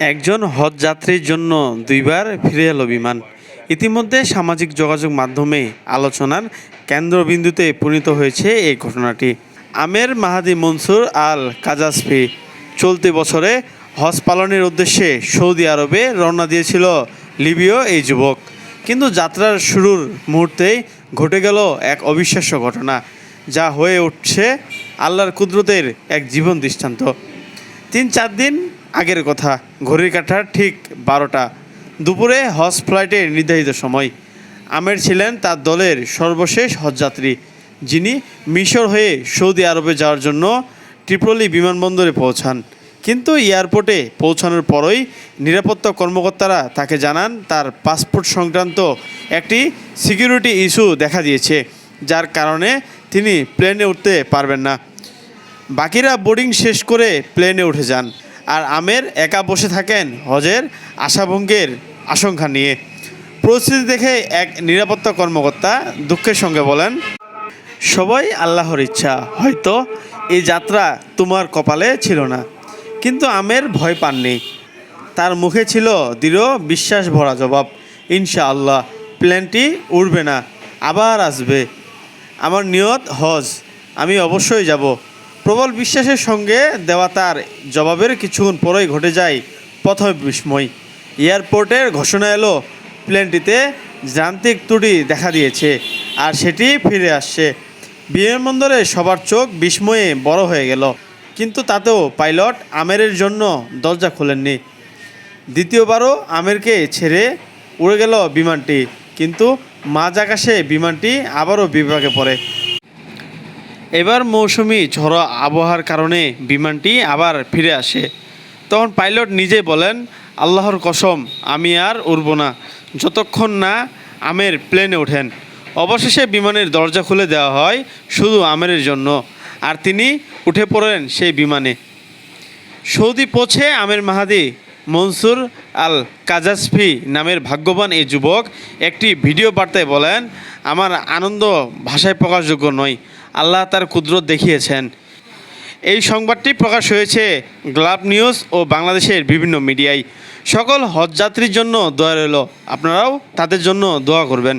একজন হজযাত্রীর জন্য দুইবার ফিরে এলো বিমান। ইতিমধ্যে সামাজিক যোগাযোগ মাধ্যমে আলোচনার কেন্দ্রবিন্দুতে পরিণত হয়েছে এই ঘটনাটি। আমের মাহাদি মনসুর আল কাজাসফি চলতি বছরে হজ পালনের উদ্দেশ্যে সৌদি আরবে রওনা দিয়েছিল লিবিয় এই যুবক। কিন্তু যাত্রার শুরুর মুহূর্তেই ঘটে গেল এক অবিশ্বাস্য ঘটনা, যা হয়ে উঠছে আল্লাহর কুদরতের এক জীবন দৃষ্টান্ত। তিন চার দিন আগের কথা, ঘড়ির কাঁটার ঠিক বারোটা। দুপুরে হজ ফ্লাইটের নির্ধারিত সময়। আমের ছিলেন তার দলের সর্বশেষ হজযাত্রী, যিনি মিশর হয়ে সৌদি আরবে যাওয়ার জন্য ট্রিপলি বিমানবন্দরে পৌঁছান। কিন্তু এয়ারপোর্টে পৌঁছানোর পরই নিরাপত্তা কর্মকর্তারা তাকে জানান, তার পাসপোর্ট সংক্রান্ত একটি সিকিউরিটি ইস্যু দেখা দিয়েছে, যার কারণে তিনি প্লেনে উঠতে পারবেন না। বাকিরা বোর্ডিং শেষ করে প্লেনে উঠে যান। আর আমের একা বসে থাকেন হজের আশাভঙ্গের আশঙ্কা নিয়ে। পরিস্থিতি দেখে এক নিরাপত্তা কর্মকর্তা দুঃখের সঙ্গে বলেন, সবাই আল্লাহর ইচ্ছা, হয়তো এই যাত্রা তোমার কপালে ছিল না। কিন্তু আমের ভয় পাননি। তার মুখে ছিল দৃঢ় বিশ্বাস ভরা জবাব। ইনশাআল্লাহ, প্ল্যানটি উড়বে না, আবার আসবে। আমার নিয়ত হজ, আমি অবশ্যই যাব। প্রবল বিশ্বাসের সঙ্গে দেওয়া তার জবাবের কিছুক্ষণ পরেই ঘটে যায় প্রথম বিস্ময়। এয়ারপোর্টের ঘোষণা এলো, প্লেনটিতে যান্ত্রিক ত্রুটি দেখা দিয়েছে আর সেটি ফিরে আসছে। বিমানবন্দরে সবার চোখ বিস্ময়ে বড় হয়ে গেল, কিন্তু তাতেও পাইলট আমেরের জন্য দরজা খোলেননি। দ্বিতীয়বারও আমেরকে ছেড়ে উড়ে গেল বিমানটি, কিন্তু মাঝ আকাশে বিমানটি আবারও বিভাগে পড়ে। এবার মৌসুমি ঝড়ো আবহাওয়ার কারণে বিমানটি আবার ফিরে আসে। তখন পাইলট নিজে বলেন, আল্লাহর কসম, আমি আর উড়ব না। যতক্ষণ না আমের প্লেনে ওঠেন। অবশেষে বিমানের দরজা খুলে দেওয়া হয় শুধু আমের জন্য। আর তিনি উঠে পড়েন সেই বিমানে। সৌদি পৌঁছে আমের মাহাদি মনসুর আল কাজাসফি নামের ভাগ্যবান এই যুবক একটি ভিডিও বার্তায় বলেন, আমার আনন্দ ভাষায় প্রকাশযোগ্য নয়। আল্লাহ তার কুদরত দেখিয়েছেন। এই সংবাদটি প্রকাশ হয়েছে গ্লাব নিউজ ও বাংলাদেশের বিভিন্ন মিডিয়ায়। সকল হজযাত্রীর জন্য দোয়া রইল। আপনারাও তাদের জন্য দোয়া করবেন।